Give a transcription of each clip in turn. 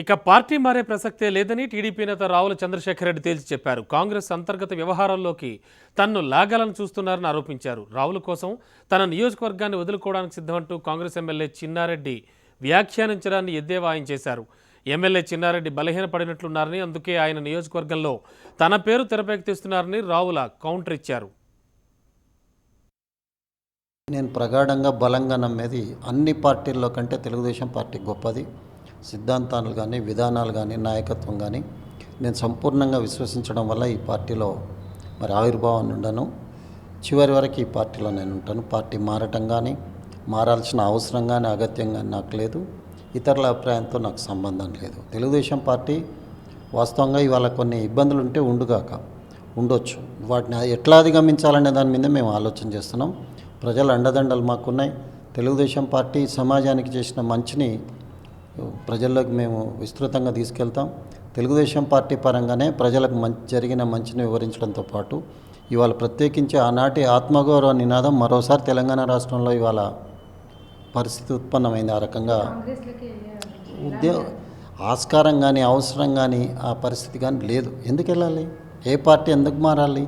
ఇక పార్టీ మారే ప్రసక్తే లేదని టీడీపీ నేత రావుల చంద్రశేఖర్ రెడ్డి తేల్చి చెప్పారు. కాంగ్రెస్ అంతర్గత వ్యవహారాల్లోకి తన్ను లాగాలని చూస్తున్నారని ఆరోపించారు. రావుల కోసం తన నియోజకవర్గాన్ని వదులుకోవడానికి సిద్ధమంటూ కాంగ్రెస్ ఎమ్మెల్యే చిన్నారెడ్డి వ్యాఖ్యానించడాన్ని ఎద్దేవా ఆయన చేశారు. ఎమ్మెల్యే చిన్నారెడ్డి బలహీనపడినట్లున్నారని అందుకే ఆయన నియోజకవర్గంలో తన పేరు తెరపైకి తెస్తున్నారని రావుల కౌంటర్ ఇచ్చారు. నేను ప్రగాఢంగా బలంగా నమ్మేది అన్ని పార్టీల్లో కంటే తెలుగుదేశం పార్టీ గొప్పది. సిద్ధాంతాలు కానీ విధానాలు కానీ నాయకత్వం కానీ నేను సంపూర్ణంగా విశ్వసించడం వల్ల ఈ పార్టీలో మరి ఆవిర్భావాన్ని ఉండను. చివరి వరకు ఈ పార్టీలో నేను ఉంటాను. పార్టీ మారటం కానీ మారాల్సిన అవసరం కానీ అగత్యం కానీ నాకు లేదు. ఇతరుల అభిప్రాయంతో నాకు సంబంధం లేదు. తెలుగుదేశం పార్టీ వాస్తవంగా ఇవాళ కొన్ని ఇబ్బందులు ఉంటే ఉండుగాక ఉండొచ్చు. వాటిని ఎట్లా అధిగమించాలనే దాని మీద మేము ఆలోచన చేస్తున్నాం. ప్రజల అండదండలు మాకున్నాయి. తెలుగుదేశం పార్టీ సమాజానికి చేసిన మంచిని ప్రజల్లోకి మేము విస్తృతంగా తీసుకెళ్తాం. తెలుగుదేశం పార్టీ పరంగానే ప్రజలకు మంచి జరిగిన మంచిని వివరించడంతో పాటు ఇవాళ ప్రత్యేకించి ఆనాటి ఆత్మగౌరవ నినాదం మరోసారి తెలంగాణ రాష్ట్రంలో ఇవాళ పరిస్థితి ఉత్పన్నమైంది. ఆ రకంగా ఉద్యోగ ఆస్కారం కానీ అవసరం కానీ ఆ పరిస్థితి కానీ లేదు. ఎందుకు వెళ్ళాలి? ఏ పార్టీ ఎందుకు మారాలి?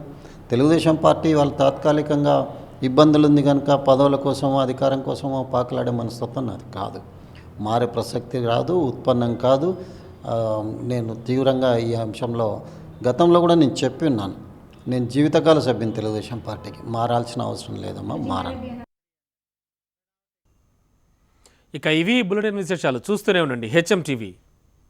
తెలుగుదేశం పార్టీ వాళ్ళ తాత్కాలికంగా ఇబ్బందులు ఉంది కనుక పదవుల కోసమో అధికారం కోసమో పాకులాడే మనస్తత్వం నాది కాదు. మారే ప్రసక్తి రాదు ఉత్పన్నం కాదు. నేను తీవ్రంగా ఈ అంశంలో గతంలో కూడా నేను చెప్పి ఉన్నాను. నేను జీవితకాల సభ్యుని తెలుగుదేశం పార్టీకి. మారాల్సిన అవసరం లేదమ్మా మారాలి. ఇక ఇవి బులెటిన్ విశేషాలు చూస్తూనే ఉండండి హెచ్ఎం టీవీ.